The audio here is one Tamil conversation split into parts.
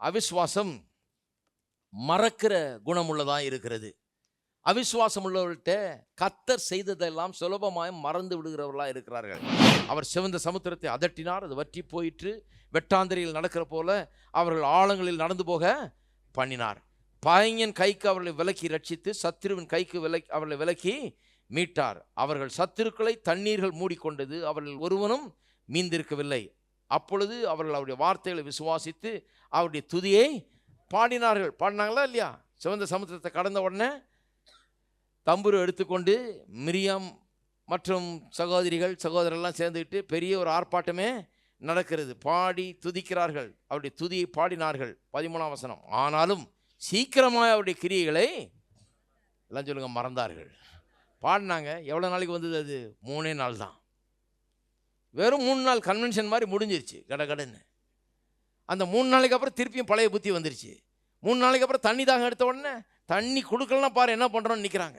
அவிஸ்வாசம் மறக்கிற குணமுள்ளதாக இருக்கிறது. அவிசுவாசம் உள்ளவர்கள்ட்ட கத்தர் செய்ததெல்லாம் சுலபமாய் மறந்து விடுகிறவர்களாக இருக்கிறார்கள். அவர் சிவந்த சமுத்திரத்தை அதட்டினார் அது வற்றி போயிற்று. வெட்டாந்திரையில் நடக்கிற போல அவர்கள் ஆழங்களில் நடந்து போக பண்ணினார். பையன் கைக்கு அவர்களை விலக்கி ரட்சித்து சத்ருவின் கைக்கு விலக்கி அவர்களை விலக்கி மீட்டார். அவர்கள் சத்துருக்களை தண்ணீர்கள் மூடிக்கொண்டது அவர்கள் ஒருவனும் மீந்திருக்கவில்லை. அப்பொழுது அவர்கள் அவருடைய வார்த்தைகளை விசுவாசித்து அவருடைய துதியை பாடினார்கள். பாடினாங்களா இல்லையா? சிவந்த சமுத்திரத்தை கடந்த உடனே தம்புரு எடுத்துக்கொண்டு மிரியாம் மற்றும் சகோதரிகள் சகோதரர்லாம் சேர்ந்துக்கிட்டு பெரிய ஒரு ஆர்ப்பாட்டமே நடக்கிறது. பாடி துதிக்கிறார்கள். அவருடைய துதியை பாடினார்கள். பதிமூணாம் வசனம். ஆனாலும் சீக்கிரமாக அவருடைய கிரியைகளை எல்லாம் சொல்லுங்கள் மறந்தார்கள். பாடினாங்க. எவ்வளோ நாளைக்கு வந்தது அது? மூணே நாள் தான் வெறும் மூணு நாள் கன்வென்ஷன் மாதிரி முடிஞ்சிருச்சு கடகடன்னு அந்த மூணு நாளைக்கு அப்புறம் திருப்பியும் பழைய புத்தி வந்துருச்சு. மூணு நாளைக்கு அப்புறம் தண்ணி தாகம் எடுத்த உடனே தண்ணி கொடுக்கலாம் பாரு என்ன பண்ணுறோன்னு நிற்கிறாங்க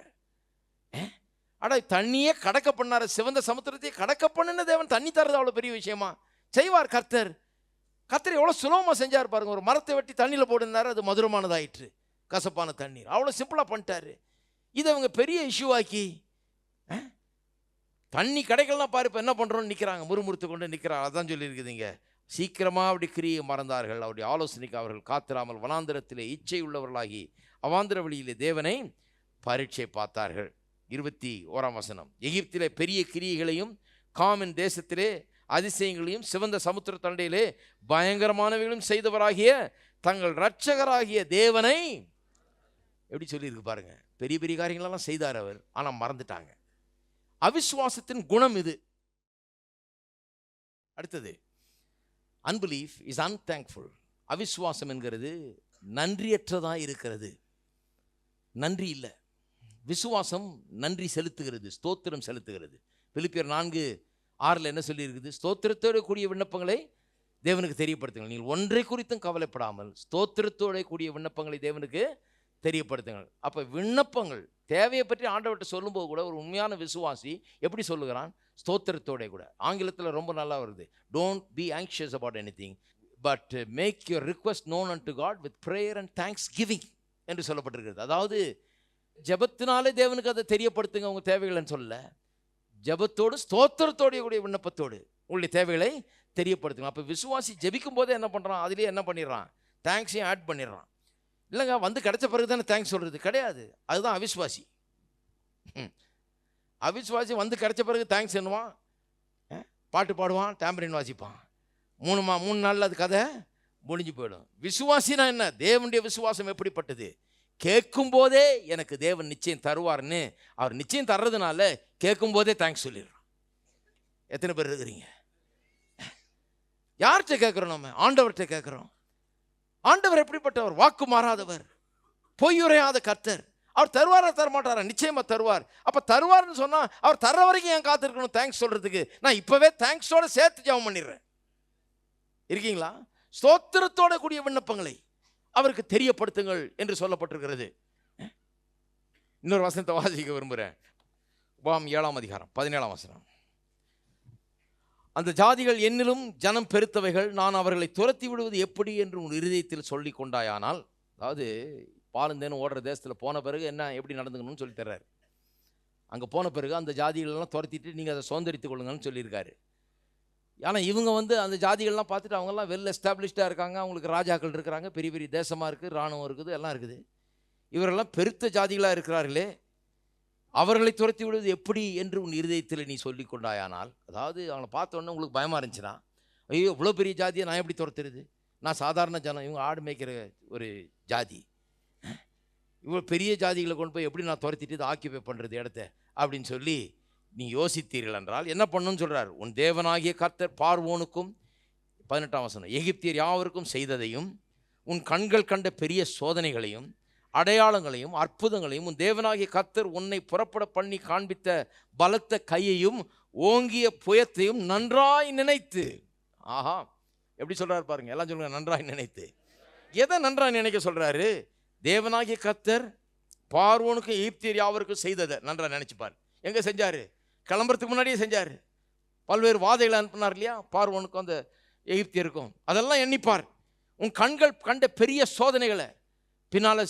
அடா தண்ணியே கடக்க பண்ணார சிவந்த சமுத்திரத்தையே கடக்க பண்ணுன தேவன் தண்ணி தர்றது அவ்வளோ பெரிய விஷயமா? செய்வார் கர்த்தர். கர்த்தர் எவ்வளோ சுலபமாக செஞ்சார் பாருங்க. ஒரு மரத்தை வெட்டி தண்ணியில் போட்டிருந்தாரு அது மதுரமானதாயிற்று. கசப்பான தண்ணீர். அவ்வளோ சிம்பிளாக பண்ணிட்டாரு. இதை அவங்க பெரிய இஷ்யூ ஆக்கி தண்ணி கிடைக்கலாம் பாரு இப்போ என்ன பண்ணுறோன்னு நிற்கிறாங்க முறுமுறுத்து கொண்டு நிற்கிறாங்க அதான் சொல்லியிருக்குதுங்க. சீக்கிரமாக அப்படி கிரியை மறந்தார்கள். அவருடைய ஆலோசனைக்கு அவர்கள் காத்திராமல் வனாந்திரத்திலே இச்சை உள்ளவர்களாகி அவாந்திர வழியிலே தேவனை பரீட்சை பார்த்தார்கள். இருபத்தி ஓராம் வசனம். எகிப்திலே பெரிய கிரியைகளையும் காமன் தேசத்திலே அதிசயங்களையும் சிவந்த சமுத்திர தண்டையிலே பயங்கரமானவைகளும் செய்தவராகிய தங்கள் இரட்சகராகிய தேவனை எப்படி சொல்லியிருக்கு பாருங்கள் பெரிய பெரிய காரியங்களெல்லாம் செய்தார் அவர். ஆனால் மறந்துட்டாங்க. அவிஸ்வாசத்தின் குணம் இது. அடுத்தது அன்பிலீஃப் இஸ் அன்தேங்க்ஃபுல் அவிஸ்வாசம் என்கிறது நன்றியற்றதா இருக்கிறது. நன்றி இல்லை. விசுவாசம் நன்றி செலுத்துகிறது ஸ்தோத்திரம் செலுத்துகிறது. பிலிப்பியர் நான்கு ஆறில் என்ன சொல்லியிருக்குது? ஸ்தோத்திரத்தோடு கூடிய விண்ணப்பங்களை தேவனுக்கு தெரியப்படுத்துங்கள். நீங்கள் ஒன்றை குறித்தும் கவலைப்படாமல் ஸ்தோத்திரத்தோட கூடிய விண்ணப்பங்களை தேவனுக்கு தெரியப்படுத்துங்கள். அப்போ விண்ணப்பங்கள் தேவையை பற்றி ஆண்டவர்கிட்ட சொல்லும்போது கூட ஒரு உண்மையான விசுவாசி எப்படி சொல்லுகிறான்? ஸ்தோத்திரத்தோட கூட. ஆங்கிலத்தில் ரொம்ப நல்லா வருது. Don't be anxious about anything but make your request known and to God with prayer and thanksgiving என்று சொல்லப்பட்டிருக்கிறது. அதாவது ஜபத்தினாலே தேவனுக்கு அதை தெரியப்படுத்துங்க உங்கள் தேவைகள்னு சொல்ல ஜெபத்தோடு ஸ்தோத்திரத்தோடைய கூடிய விண்ணப்பத்தோடு உங்களுடைய தேவைகளை தெரியப்படுத்துங்க. அப்போ விசுவாசி ஜபிக்கும் போதே என்ன பண்ணுறான் அதுலேயே என்ன பண்ணிடுறான்? தேங்க்ஸையும் ஆட் பண்ணிடுறான். இல்லைங்க வந்து கிடைச்ச பிறகு தானே தேங்க்ஸ் சொல்கிறது கிடையாது. அதுதான் அவிஸ்வாசி ம். அவிஸ்வாசி வந்து கிடைச்ச பிறகு தேங்க்ஸ் என்னவான்? பாட்டு பாடுவான் டேம்பரின் வாசிப்பான். மூணு மா மூணு நாளில் அது கதை முடிஞ்சு போயிடும். விசுவாசினா என்ன? தேவனுடைய விசுவாசம் எப்படிப்பட்டது? கேட்கும் போதே எனக்கு தேவன் நிச்சயம் தருவார்னு அவர் நிச்சயம் தர்றதுனால கேட்கும் போதே தேங்க்ஸ் சொல்லிடுறோம் எத்தனை பேர் இருக்கிறீங்க? யார்கிட்ட கேட்குறோம் நம்ம? ஆண்டவர்கிட்ட கேட்குறோம். ஆண்டவர் எப்படிப்பட்டவர்? வாக்கு மாறாதவர். பொய்யுரையாத கர்த்தர். அவர் தருவாரா தரமாட்டாரா? நிச்சயமாக தருவார். அப்போ தருவார்னு சொன்னால் அவர் தர்ற வரைக்கும் ஏன் காத்திருக்கணும்? தேங்க்ஸ் சொல்கிறதுக்கு நான் இப்போவே தேங்க்ஸோடு சேர்த்து ஜெபம் பண்ணிடுறேன். இருக்கீங்களா? ஸ்தோத்திரத்தோட கூடிய விண்ணப்பங்களை அவருக்கு தெரியப்படுத்துங்கள் என்று சொல்லப்பட்டிருக்கிறது. இன்னொரு வசனத்தை வாசிக்க விரும்புகிறேன் வாம் ஏழாம் அதிகாரம் பதினேழாம் வசனம். அந்த ஜாதிகள் என்னிலும் ஜனம் பெருத்தவைகள் நான் அவர்களை துரத்தி விடுவது எப்படி என்று உன் இருதயத்தில் சொல்லி கொண்டாயானால் அதாவது பாலந்தேன்னு ஓடுற தேசத்தில் போன பிறகு என்ன எப்படி நடந்துக்கணும்னு சொல்லி தர்றாரு. அங்கே போன பிறகு அந்த ஜாதிகளெல்லாம் துரத்திட்டு நீங்கள் அதை சுதந்திரித்து கொள்ளுங்கன்னு சொல்லியிருக்காரு. ஆனால் இவங்க வந்து அந்த ஜாதிகள்லாம் பார்த்துட்டு அவங்கெல்லாம் வெல் எஸ்டாப்ளிஷ்டாக இருக்காங்க. அவங்களுக்கு ராஜாக்கள் இருக்கிறாங்க. பெரிய பெரிய தேசமாக இருக்குது இராணுவம் இருக்குது எல்லாம் இருக்குது. இவரெல்லாம் பெருத்த ஜாதிகளாக இருக்கிறார்களே. அவர்களை துரத்தி விடுவது எப்படி என்று உன் இருதயத்தில் நீ சொல்லி கொண்டாயானால் அதாவது அவங்கள பார்த்த உடனே உங்களுக்கு பயமாக இருந்துச்சுன்னா ஐயோ இவ்வளோ பெரிய ஜாதியை நான் எப்படி துரத்துறது? நான் சாதாரண ஜனம் இவங்க ஆடு மேய்க்கிற ஒரு ஜாதி. இவ்வளோ பெரிய ஜாதிகளை கொண்டு போய் எப்படி நான் துரத்திட்டு இதை ஆக்கியபை பண்ணுறது இடத்த? அப்படின்னு சொல்லி நீ யோசித்தீர்கள் என்றால் என்ன பண்ணணும்னு சொல்கிறார் உன் தேவனாகிய கர்த்தர் பார்வோனுக்கும் பதினெட்டாம் வசனம் எகிப்தியர் யாவருக்கும் செய்ததையும் உன் கண்கள் கண்ட பெரிய சோதனைகளையும் அடையாளங்களையும் அற்புதங்களையும் உன் தேவனாகிய கத்தர் உன்னை புறப்பட பண்ணி காண்பித்த பலத்த கையையும் ஓங்கிய புயத்தையும் நன்றாய் நினைத்து. ஆஹா எப்படி சொல்கிறார் பாருங்க எல்லாம் சொல்லுங்க நன்றாய் நினைத்து. எதை நன்றாய் நினைக்க சொல்கிறாரு தேவனாகிய கத்தர் பார்வோனுக்கும் ஈப்தியர் யாவருக்கும் செய்ததை நன்றாக நினச்சிப்பார். எங்கே செஞ்சார்? கிளம்புறதுக்கு முன்னாடியே செஞ்சார். பல்வேறு வாதைகளை அனுப்பினார் இல்லையா? பார்வோனுக்கும் அந்த எகிப்தியருக்கும். அதெல்லாம் எண்ணிப்பார். உன் கண்கள் கண்ட பெரிய சோதனைகளை பின்னால்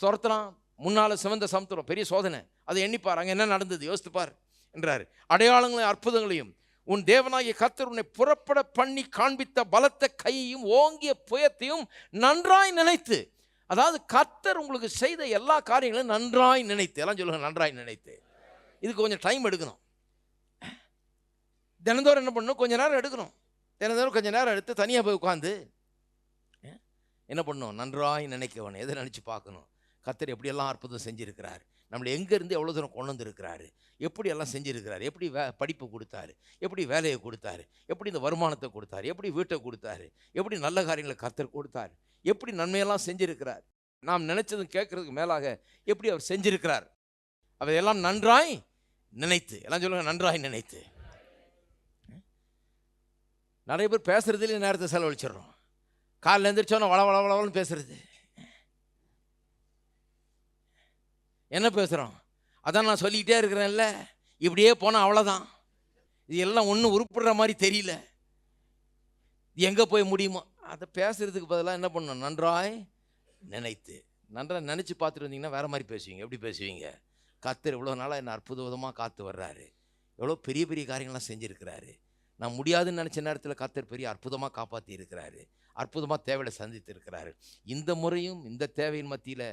துரத்துறான் முன்னால் சிவந்த சமுத்திரம் பெரிய சோதனை. அதை எண்ணிப்பார். அங்கே என்ன நடந்தது? யோசித்துப்பார் என்றார். அடையாளங்களையும் அற்புதங்களையும் உன் தேவனாகிய கத்தர் உன்னை புறப்பட பண்ணி காண்பித்த பலத்த கையையும் ஓங்கிய புயத்தையும் நன்றாய் நினைத்து அதாவது கத்தர் உங்களுக்கு செய்த எல்லா காரியங்களையும் நன்றாய் நினைத்து எல்லாம் சொல்லுங்கள் நன்றாய் நினைத்து. இதுக்கு கொஞ்சம் டைம் எடுக்கணும். தினந்தோறும் என்ன பண்ணணும்? கொஞ்ச நேரம் எடுக்கணும். தினந்தோறும் கொஞ்ச நேரம் எடுத்து தனியாக போய் உட்காந்து என்ன பண்ணணும்? நன்றாய் நினைக்கணும் எதை நினச்சி பார்க்கணும்? கத்தர் எப்படியெல்லாம் அற்புதம் செஞ்சுருக்கிறார்? நம்மளை எங்கேருந்து எவ்வளோ தூரம் கொண்டு வந்திருக்கிறாரு? எப்படியெல்லாம் எப்படி வே படிப்பு கொடுத்தாரு? எப்படி வேலையை கொடுத்தாரு? எப்படி இந்த வருமானத்தை கொடுத்தாரு? எப்படி வீட்டை கொடுத்தாரு? எப்படி நல்ல காரியங்களை கத்தர் கொடுத்தாரு? எப்படி நன்மையெல்லாம் செஞ்சுருக்கிறார்? நாம் நினச்சதும் கேட்கறதுக்கு மேலாக எப்படி அவர் செஞ்சிருக்கிறார்? அவையெல்லாம் நன்றாய் நினைத்து. எல்லாம் சொல்லுங்க நன்றாய் நினைத்து. நிறைய பேர் பேசுகிறதுலேயே நேரத்தை செலவழிச்சிடுறோம். காலைல எழுந்திரிச்சோன்னா வள வள வளவளன்னு பேசுறது. என்ன பேசுகிறோம் அதான் நான் சொல்லிக்கிட்டே இருக்கிறேன்ல. இப்படியே போனால் அவ்வளோதான் இது எல்லாம் ஒன்றும் உருப்படுற மாதிரி தெரியல. இது எங்கே போய் முடியுமோ? அதை பேசுகிறதுக்கு பதிலாக என்ன பண்ணணும்? நன்றாய் நினைத்து. நன்றாக நினச்சி பார்த்துட்டு வந்தீங்கன்னா வேறு மாதிரி பேசுவீங்க. எப்படி பேசுவீங்க? கத்தர் இவ்வளோ நாளாக என்ன அற்புத விதமாக காத்து வர்றாரு. எவ்வளோ பெரிய பெரிய காரியங்கள்லாம் செஞ்சுருக்கிறாரு. நான் முடியாதுன்னு நினச்ச நேரத்தில் கத்தர் பெரிய அற்புதமாக காப்பாற்றி இருக்கிறாரு அற்புதமாக தேவையில் சந்தித்து இருக்கிறாரு இந்த முறையும் இந்த தேவையின் மத்தியில்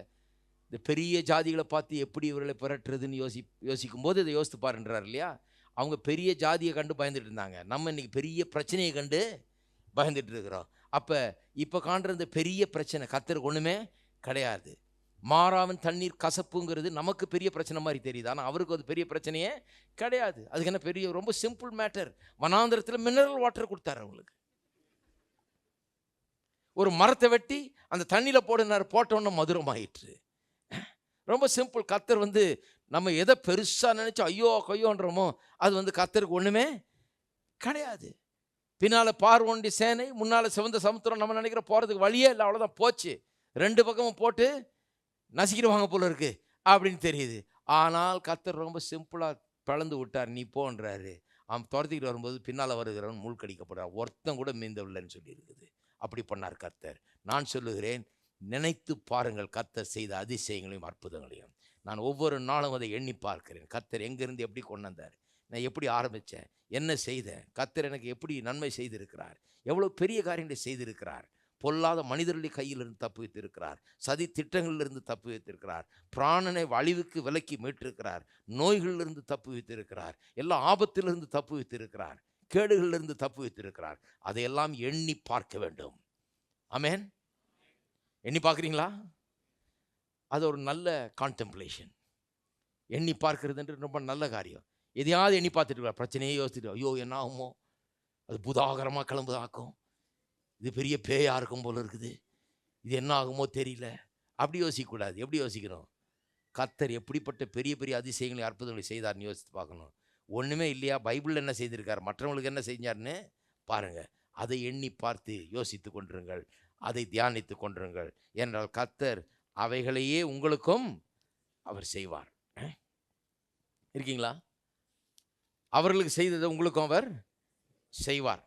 இந்த பெரிய ஜாதிகளை பார்த்து எப்படி இவர்களை புரட்டுறதுன்னு யோசி யோசிக்கும் போது இதை யோசித்து பாருன்றார் இல்லையா? அவங்க பெரிய ஜாதியை கண்டு பயந்துட்டு இருந்தாங்க. நம்ம இன்னைக்கு பெரிய பிரச்சனையை கண்டு பயந்துட்டு இருக்கிறோம். அப்போ இப்போ காண்ற இந்த பெரிய பிரச்சனை கத்தருக்கு ஒன்றுமே கிடையாது. மாறாவன் தண்ணீர் கசப்புங்கிறது நமக்கு பெரிய பிரச்சனை மாதிரி தெரியுது. ஆனால் அவருக்கு அது பெரிய பிரச்சனையே கிடையாது. அதுக்கு என்ன பெரிய ரொம்ப சிம்பிள் மேட்டர் வனாந்திரத்தில் மினரல் வாட்டர் கொடுத்தாரு அவங்களுக்கு. ஒரு மரத்தை வெட்டி அந்த தண்ணியில் போடுனார் போட்டோன்னு மதுரமாயிற்று. ரொம்ப சிம்பிள். கத்தர் வந்து நம்ம எதை பெருசாக நினச்சி ஐயோ கொய்யோன்றோமோ அது வந்து கத்தருக்கு ஒன்றுமே கிடையாது. பின்னால் பார்வோண்டி சேனை முன்னால் சிவந்த சமுத்திரம் நம்ம நினைக்கிற போகிறதுக்கு வழியே இல்லை அவ்வளோதான் போச்சு. ரெண்டு பக்கமும் போட்டு நசிக்கிடுவாங்க போல இருக்குது அப்படின்னு தெரியுது. ஆனால் கத்தர் ரொம்ப சிம்பிளாக பிளந்து விட்டார் நீ போன்றாரு. அவன் துரத்திக்கிட்டு வரும்போது பின்னால் வருகிறவன் மூழ்கடிக்கப்படுறான் ஒருத்தன் கூட மீந்தவில்லைன்னு சொல்லியிருக்குது. அப்படி பண்ணார் கர்த்தர். நான் சொல்லுகிறேன் நினைத்து பாருங்கள் கத்தர் செய்த அதிசயங்களையும் அற்புதங்களையும். நான் ஒவ்வொரு நாளும் அதை எண்ணி பார்க்கிறேன். கத்தர் எங்கேருந்து எப்படி கொண்டு வந்தார் நான் எப்படி ஆரம்பித்தேன்? என்ன செய்தேன்? கத்தர் எனக்கு எப்படி நன்மை செய்திருக்கிறார்? எவ்வளோ பெரிய காரியங்களை செய்திருக்கிறார்? பொல்லாத மனிதர்களை கையிலிருந்து தப்பு வைத்திருக்கிறார். சதி திட்டங்களிலிருந்து தப்பு வைத்திருக்கிறார். பிராணனை அழிவுக்கு விலக்கி மீட்டிருக்கிறார். நோய்களிலிருந்து தப்பு வைத்திருக்கிறார். எல்லா ஆபத்திலிருந்து தப்பு வைத்திருக்கிறார். கேடுகளிலிருந்து தப்பு வைத்திருக்கிறார். அதையெல்லாம் எண்ணி பார்க்க வேண்டும். அமேன் எண்ணி பார்க்குறீங்களா? அது ஒரு நல்ல கான்டெம்ப்ளேஷன் எண்ணி பார்க்கறதுன்றது ரொம்ப நல்ல காரியம். எதையாவது எண்ணி பார்த்துட்டு பிரச்சனையே யோசிச்சுட்டு ஐயோ என்ன ஆகுமோ? அது புதாகரமாக கிளம்புதாக்கும். இது பெரிய பேயாக இருக்கும் போல் இருக்குது. இது என்ன ஆகுமோ தெரியல. அப்படி யோசிக்கக்கூடாது. எப்படி யோசிக்கணும்? கத்தர் எப்படிப்பட்ட பெரிய பெரிய அதிசயங்களை அற்புதங்களை செய்தார்னு யோசித்து பார்க்கணும். ஒன்றுமே இல்லையா? பைபிளில் என்ன செய்திருக்கார்? மற்றவங்களுக்கு என்ன செஞ்சார்னு பாருங்கள் அதை எண்ணி பார்த்து யோசித்து கொண்டிருங்கள். அதை தியானித்து கொண்டிருங்கள். என்றால் கத்தர் அவைகளையே உங்களுக்கும் அவர் செய்வார். இருக்கீங்களா? அவர்களுக்கு செய்ததை உங்களுக்கும் அவர் செய்வார்.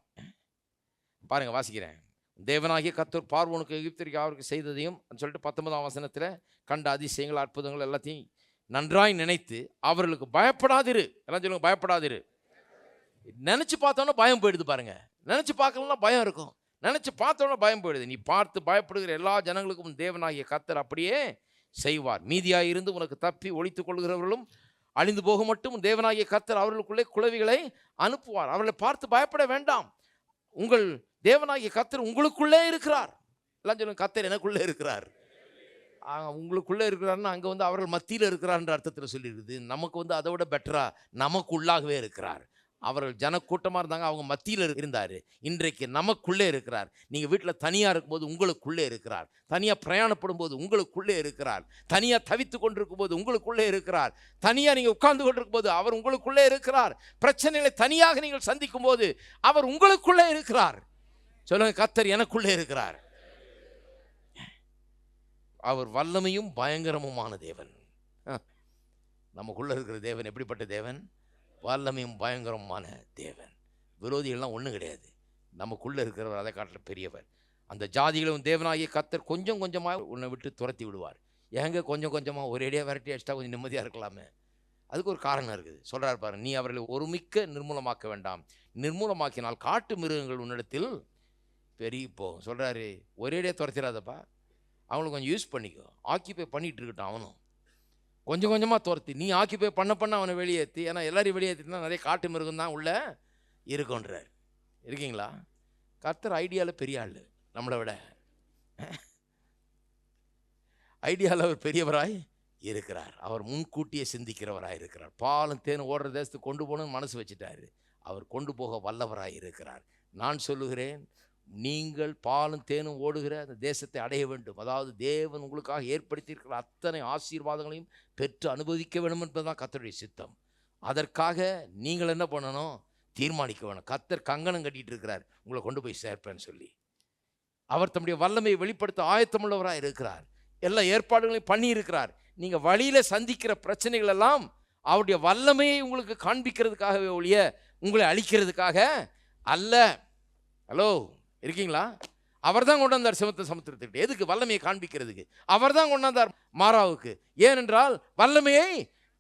பாருங்க வாசிக்கிறேன். தேவனாகிய கத்தர் பார்வனுக்கு எகிப்திற்கு அவருக்கு செய்ததையும் சொல்லிட்டு பத்தொன்பதாம் வசனத்தில் கண்ட அதிசயங்கள் அற்புதங்கள் எல்லாத்தையும் நன்றாய் நினைத்து அவர்களுக்கு பயப்படாதிரு. எல்லாம் சொல்லுங்க பயப்படாதிரு. நினச்சி பார்த்தோன்னா பயம் போயிடுது பாருங்கள் நினச்சி பார்க்கலன்னா பயம் இருக்கும். நினச்சி பார்த்தோன்னா பயம் போயிடுது. நீ பார்த்து பயப்படுகிற எல்லா ஜனங்களுக்கும் தேவனாகிய கத்தர் அப்படியே செய்வார். மீதியாக இருந்து உனக்கு தப்பி ஒழித்து கொள்கிறவர்களும் அழிந்து போக மட்டும் தேவனாகிய கத்தர் அவர்களுக்குள்ளே குழவிகளை அனுப்புவார். அவர்களை பார்த்து பயப்பட வேண்டாம். உங்கள் தேவனாகிய கத்தர் உங்களுக்குள்ளே இருக்கிறார். எல்லாம் சொல்லுங்க கத்தர் எனக்குள்ளே இருக்கிறார். உங்களுக்குள்ளே இருக்கிறாருன்னா அங்கே வந்து அவர்கள் மத்தியில் இருக்கிறார்ன்ற அர்த்தத்தில் சொல்லியிருக்குது நமக்கு வந்து அதை விட பெட்டராக நமக்குள்ளாகவே இருக்கிறார். அவர்கள் ஜனக்கூட்டமாக இருந்தாங்க அவங்க மத்தியில் இருந்தார். இன்றைக்கு நமக்குள்ளே இருக்கிறார். நீங்கள் வீட்டில் தனியாக இருக்கும்போது உங்களுக்குள்ளே இருக்கிறார். தனியாக பிரயாணப்படும் போது உங்களுக்குள்ளே இருக்கிறார். தனியாக தவித்து கொண்டிருக்கும் போது உங்களுக்குள்ளே இருக்கிறார். தனியாக நீங்கள் உட்கார்ந்து கொண்டிருக்கும் போது அவர் உங்களுக்குள்ளே இருக்கிறார். பிரச்சனைகளை தனியாக நீங்கள் சந்திக்கும் போது அவர் உங்களுக்குள்ளே இருக்கிறார். சொல்லுங்க கத்தர் எனக்குள்ளே இருக்கிறார். அவர் வல்லமையும் பயங்கரமுமான தேவன். நமக்குள்ளே இருக்கிற தேவன் எப்படிப்பட்ட தேவன்? வல்லமையும் பயங்கரமான தேவன். விரோதிகள்லாம் ஒன்றும் கிடையாது. நமக்குள்ளே இருக்கிறவர் அதை காட்டில பெரியவர். அந்த ஜாதிகளும் தேவனாகிய கத்தர் கொஞ்சம் கொஞ்சமாக உன்னை விட்டு துரத்தி விடுவார். எங்கே கொஞ்சம் கொஞ்சமாக ஒரேடியாக விரட்டி அடிச்சிட்டா கொஞ்சம் நிம்மதியாக இருக்கலாமே? அதுக்கு ஒரு காரணம் இருக்குது. சொல்கிறார் பாரு நீ அவர்களை ஒருமிக்க நிர்மூலமாக்க வேண்டாம். நிர்மூலமாக்கினால் காட்டு மிருகங்கள் உன்னிடத்தில் பெருகி போகும். சொல்கிறாரு ஒரேடியாக துரத்திடாதப்பா அவங்களை கொஞ்சம் யூஸ் பண்ணிக்கோ. ஆக்கியபை பண்ணிகிட்டு இருக்கட்டும் அவனும். கொஞ்சம் கொஞ்சமாக துரத்தி நீ ஆக்கிபை பண்ண பண்ண அவனை வெளியேற்றி ஏன்னா எல்லாரையும் வெளியேற்றினா நிறைய காட்டு மிருகம் தான் உள்ளே இருக்குன்றார் இருக்கீங்களா? கர்த்தர் ஐடியாவில் பெரிய ஆள் நம்மளை விட. ஐடியாவில் அவர் பெரியவராய் இருக்கிறார். அவர் முன்கூட்டியே சிந்திக்கிறவராக இருக்கிறார். பாலும் தேன் ஓடுற தேசத்துக்கு கொண்டு போகணும்னு மனசு வச்சுட்டாரு. அவர் கொண்டு போக வல்லவராக இருக்கிறார். நான் சொல்லுகிறேன் நீங்கள் பாலும் தேனும் ஓடுகிற அந்த தேசத்தை அடைய வேண்டும். அதாவது தேவன் உங்களுக்காக ஏற்படுத்தியிருக்கிற அத்தனை ஆசீர்வாதங்களையும் பெற்று அனுபவிக்க வேண்டும் என்பதுதான் கத்தருடைய சித்தம். அதற்காக நீங்கள் என்ன பண்ணணும்? தீர்மானிக்க வேணும். கத்தர் கங்கணம் கட்டிட்டு இருக்கிறார் உங்களை கொண்டு போய் சேர்ப்பேன்னு சொல்லி. அவர் தம்முடைய வல்லமையை வெளிப்படுத்த ஆயத்தமுள்ளவராக இருக்கிறார். எல்லா ஏற்பாடுகளையும் பண்ணியிருக்கிறார். நீங்கள் வழியில் சந்திக்கிற பிரச்சனைகள் எல்லாம் அவருடைய வல்லமையை உங்களுக்கு காண்பிக்கிறதுக்காகவே ஒழிய உங்களை அழிக்கிறதுக்காக அல்ல. ஹலோ இருக்கீங்களா? அவர் தான் கொண்டு வந்தார் சிவத்த சமுத்திரத்துக்கிட்ட. எதுக்கு? வல்லமையை காண்பிக்கிறதுக்கு. அவர் தான் கொண்டு வந்தார் மாறாவுக்கு. ஏனென்றால் வல்லமையை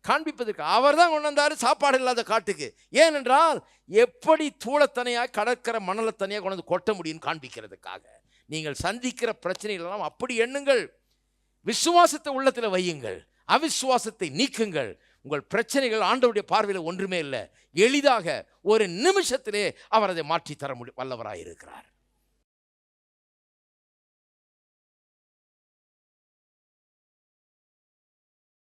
காண்பிப்பதற்கு அவர் தான் கொண்டு வந்தார் சாப்பாடு இல்லாத காட்டுக்கு. ஏனென்றால் எப்படி தூளத்தனையாக கடற்கரை மணலத்தனையாக கொண்டு வந்து கொட்ட முடியும்னு காண்பிக்கிறதுக்காக. நீங்கள் சந்திக்கிற பிரச்சனைகளெல்லாம் அப்படி எண்ணுங்கள். விசுவாசத்தை உள்ளத்தில் வையுங்கள். அவிசுவாசத்தை நீக்குங்கள். உங்கள் பிரச்சனைகள் ஆண்டவருடைய பார்வையில் ஒன்றுமே இல்லை. எளிதாக ஒரு நிமிஷத்திலே அவர் அதை மாற்றி தர முடி வல்லவராக இருக்கிறார்